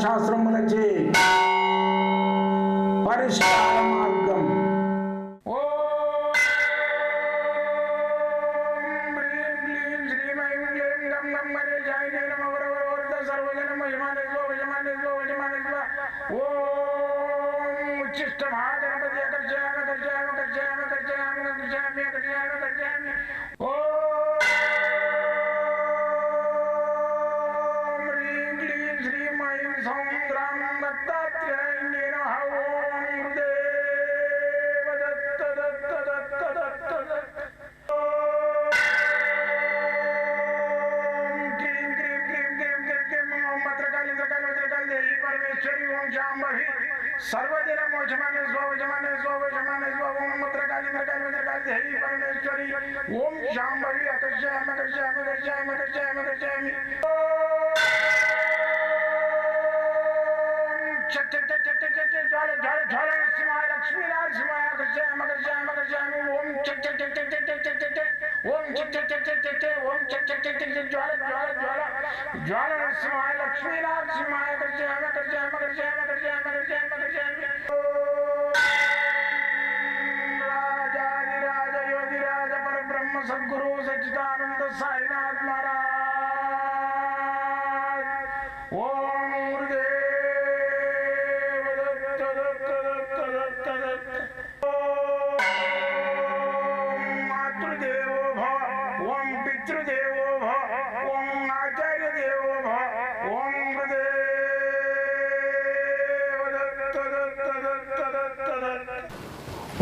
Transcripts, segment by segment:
ശാസ്ത്രം പരിഷ്കാര ഓ ऊर्जाम्बहि सर्वदिनं वचमाने स्व वचमाने स्व स्व ओम मत्रकाली मत्रकाली मत्रकाली हरि परमेश्वरी ओम शाम्बहि अकर्षयाम अकर्षयाम अकर्षयाम अकर्षयाम अकर्षयामि ज्वाल ज्वाल ज्वाल सिंहाय लक्ष्मीनारायण सिंहाय अकर्षयाम अकर्षयाम अकर्षयामि ओम चक चक चक चक ओम ओम ज्वाला लक्ष्मी राजा योगी पर ब्रह्म सदगुरु सचिदानंद साईनाथ महाराज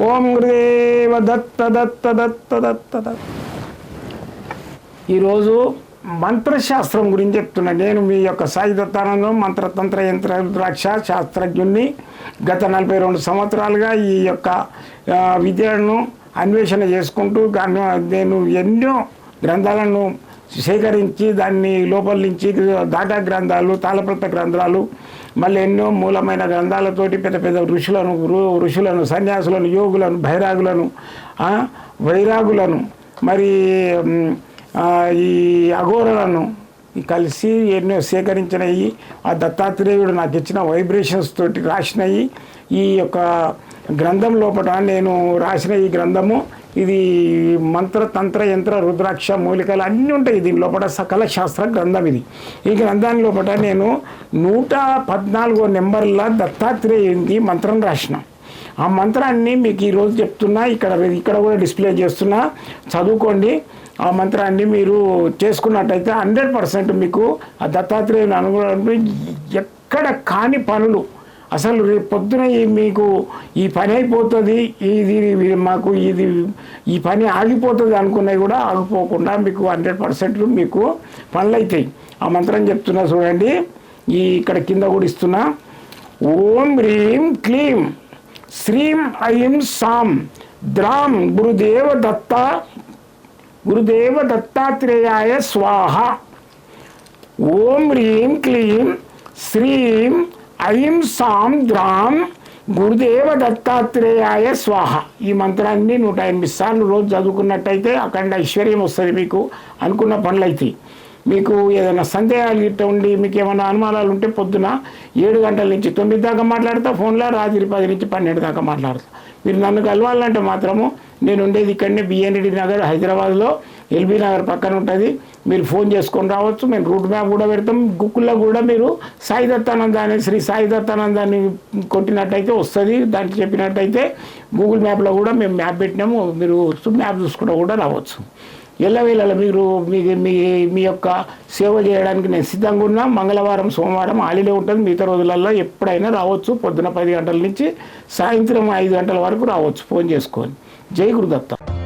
ఓం గురుదేవ దత్త దత్త దత్త దత్త దత్త. ఈరోజు మంత్రశాస్త్రం గురించి చెప్తున్నా. నేను మీ యొక్క సాయి దత్తానందం మంత్రతంత్ర యంత్ర ద్రాక్ష శాస్త్రజ్ఞుణ్ణి. గత నలభై రెండు సంవత్సరాలుగా ఈ యొక్క విద్యను అన్వేషణ చేసుకుంటూ నేను ఎన్నో గ్రంథాలను సేకరించి దాన్ని లోపల నుంచి దాటా గ్రంథాలు తాళప్రత గ్రంథాలు మళ్ళీ ఎన్నో మూలమైన గ్రంథాలతోటి పెద్ద పెద్ద ఋషులను ఋషులను సన్యాసులను యోగులను భైరాగులను వైరాగులను మరి ఈ అఘోరలను కలిసి ఎన్నో సేకరించినవి ఆ దత్తాత్రేయుడు నాకు ఇచ్చిన వైబ్రేషన్స్ తోటి రాసినవి ఈ యొక్క గ్రంథం లోపల నేను రాసిన ఈ గ్రంథము ఇది మంత్ర తంత్ర యంత్ర రుద్రాక్ష మూలికలు అన్నీ ఉంటాయి. దీని లోపల సకల శాస్త్ర గ్రంథం ఇది. ఈ గ్రంథాన్ని లోపల నేను నూట పద్నాలుగో నెంబర్ల దత్తాత్రేయునికి మంత్రం రాసిన. ఆ మంత్రాన్ని మీకు ఈరోజు చెప్తున్నా ఇక్కడ ఇక్కడ కూడా డిస్ప్లే చేస్తున్నా. చదువుకోండి. ఆ మంత్రాన్ని మీరు చేసుకున్నట్టయితే హండ్రెడ్ పర్సెంట్ మీకు ఆ దత్తాత్రేయుని అనుగుణ ఎక్కడ కాని పనులు అసలు రేపు పొద్దున ఈ మీకు ఈ పని అయిపోతుంది ఇది ఇది మాకు ఇది ఈ పని ఆగిపోతుంది అనుకున్నవి కూడా ఆగిపోకుండా మీకు హండ్రెడ్ పర్సెంట్ మీకు పనులు అవుతాయి ఆ మంత్రం చెప్తున్నా చూడండి. ఈ ఇక్కడ కింద కూడా ఇస్తున్నా. ఓం హ్రీం క్లీం శ్రీం ఐం సాం ద్రాం గురుదేవ దత్త గురుదేవ దత్తాత్రేయాయ స్వాహ. ఓం హ్రీం క్లీం శ్రీం ఐం సాం ద్రాం గురుదేవ దత్తాత్రేయాయ స్వాహ. ఈ మంత్రాన్ని నూట ఎనిమిది సార్లు రోజు చదువుకున్నట్టయితే అఖండ ఐశ్వర్యం వస్తుంది మీకు అనుకున్న పనులు అయితే మీకు ఏదైనా సందేహాలు గిట్ట ఉండి మీకు ఏమైనా అనుమానాలు ఉంటే పొద్దున ఏడు గంటల నుంచి తొమ్మిది దాకా మాట్లాడతా ఫోన్లో రాత్రి పది నుంచి పన్నెండు దాకా మాట్లాడతా. మీరు నన్ను కలవాలంటే మాత్రము నేను ఉండేది ఇక్కడనే బిఎన్డి నగర్ హైదరాబాద్లో. ఎల్బీ నగర్ పక్కన ఉంటుంది. మీరు ఫోన్ చేసుకొని రావచ్చు. మేము రూట్ మ్యాప్ కూడా పెడతాం. గుక్కుల్లో కూడా మీరు సాయి దత్తానంద అనే శ్రీ సాయి దత్తానందాన్ని కొట్టినట్టయితే వస్తుంది. దానికి చెప్పినట్టయితే గూగుల్ మ్యాప్లో కూడా మేము మ్యాప్ పెట్టినాము. మీరు మ్యాప్ చూసుకుంటూ కూడా రావచ్చు. ఎల్లవేళ మీరు మీ మీ మీ యొక్క సేవ చేయడానికి నేను సిద్ధంగా ఉన్నా. మంగళవారం సోమవారం హాలిడే ఉంటుంది. మిగతా రోజులలో ఎప్పుడైనా రావచ్చు. పొద్దున పది గంటల నుంచి సాయంత్రం ఐదు గంటల వరకు రావచ్చు. ఫోన్ చేసుకొని. జై గురుదత్త.